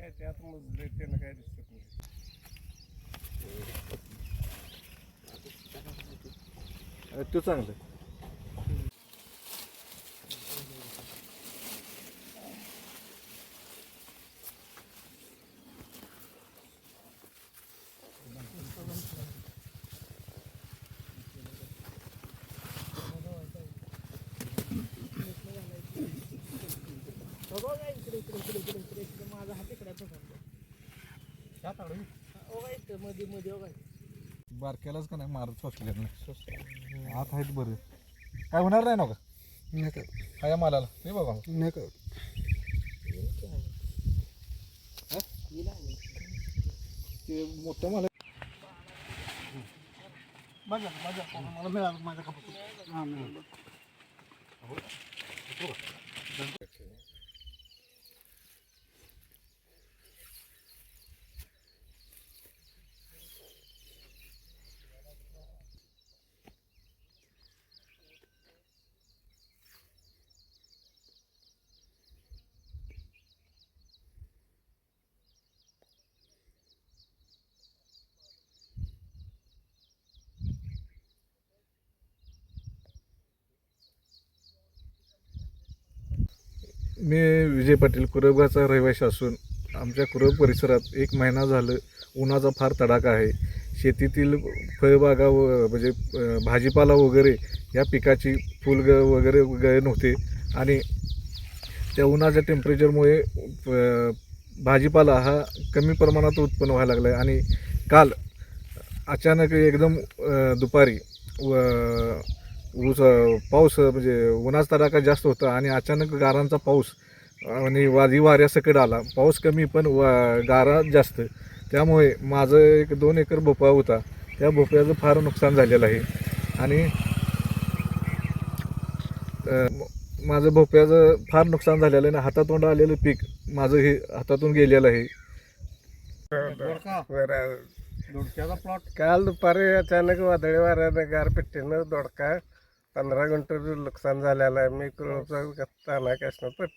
काय ते आता मजले त्यानं काय दिसत नाही. तू चांगलं आहे. बारक्यालाच का नाही? मारत फसले नाही आत आहेत बरे. काय होणार नाही ना का हा या मालाला. हे बघा ते मोठं माल माझ्या माझ्या मला मिळालं माझ्या कपातून हां मिळालं. मी विजय पाटील कुरबगाचा रहिवासी असून आमच्या कुरब परिसरात एक महिना झालं उन्हाचा फार तडाखा आहे. शेतीतील फळबागा व म्हणजे भाजीपाला वगैरे या पिकाची फुलग वगैरे गळे नव्हते आणि त्या उन्हाच्या टेम्परेचरमुळे भाजीपाला हा कमी प्रमाणात उत्पन्न व्हायला लागला आहे आणि काल अचानक एकदम दुपारी व ऊस पाऊस म्हणजे उन्हाचा तडाखा जास्त होता आणि अचानक गारांचा पाऊस आणि वादी वाऱ्यासकट आला. पाऊस कमी पण वा गारा जास्त. त्यामुळे माझं एक दोन एकर भोपळा होता. त्या भोपळ्याचं फार नुकसान झालेलं आहे. आणि माझं भोपळ्याचं फार नुकसान झालेलं आहे आणि हातातोंड आलेलं पीक माझं हे हातातून गेलेलं आहे. काल दुपारी अचानक वादळी वाऱ्यानं गारपिट्टीनं दोडका पंधरा गुंठ नुकसान झालेलं आहे. मी क्रोपचा ताना कॅशनं पट